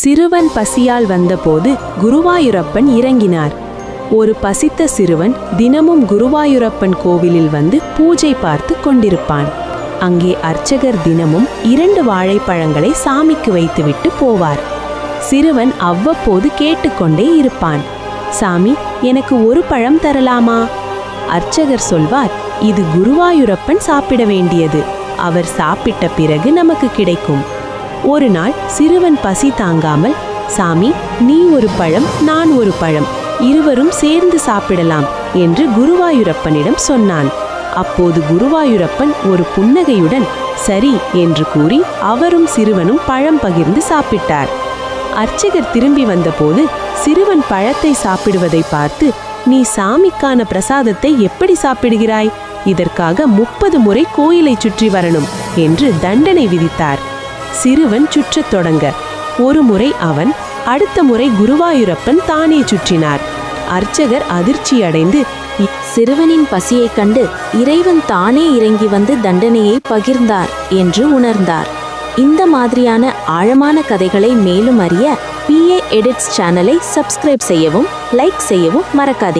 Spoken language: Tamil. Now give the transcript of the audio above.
சிறுவன் பசியால் வந்தபோது குருவாயூரப்பன் இறங்கினார். ஒரு பசித்த சிறுவன் தினமும் குருவாயூரப்பன் கோவிலில் வந்து பூஜை பார்த்து கொண்டிருப்பான். அங்கே அர்ச்சகர் தினமும் இரண்டு வாழைப்பழங்களை சாமிக்கு வைத்துவிட்டு போவார். சிறுவன் அவ்வப்போது கேட்டுக்கொண்டே இருப்பான். சாமி எனக்கு ஒரு பழம் தரலாமா? அர்ச்சகர் சொல்வார் இது குருவாயூரப்பன் சாப்பிட வேண்டியது. அவர் சாப்பிட்ட பிறகு நமக்கு கிடைக்கும். ஒரு நாள் சிறுவன் பசி தாங்காமல் சாமி நீ ஒரு பழம் நான் ஒரு பழம் இருவரும் சேர்ந்து சாப்பிடலாம் என்று குருவாயூரப்பனிடம் சொன்னான். அப்போது குருவாயூரப்பன் ஒரு புன்னகையுடன் சரி என்று கூறி அவரும் சிறுவனும் பழம் பகிர்ந்து சாப்பிட்டார். அர்ச்சகர் திரும்பி வந்தபோது சிறுவன் பழத்தை சாப்பிடுவதை பார்த்து நீ சாமிக்கான பிரசாதத்தை எப்படி சாப்பிடுகிறாய்? இதற்காக முப்பது முறை கோயிலை சுற்றி வரணும் என்று தண்டனை விதித்தார். சிறுவன் சுற்றத் தொடங்க. ஒரு முறை அவன் அடுத்த முறை குருவாயூரப்பன் தானே சுற்றினார். அர்ச்சகர் அதிர்ச்சியடைந்து சிறுவனின் பசியைக் கண்டு இறைவன் தானே இறங்கி வந்து தண்டனையை பகிர்ந்தார் என்று உணர்ந்தார். இந்த மாதிரியான ஆழமான கதைகளை மேலும் அறிய பிஏ எடிட்ஸ் சேனலை சப்ஸ்கிரைப் செய்யவும் லைக் செய்யவும் மறக்காதீங்க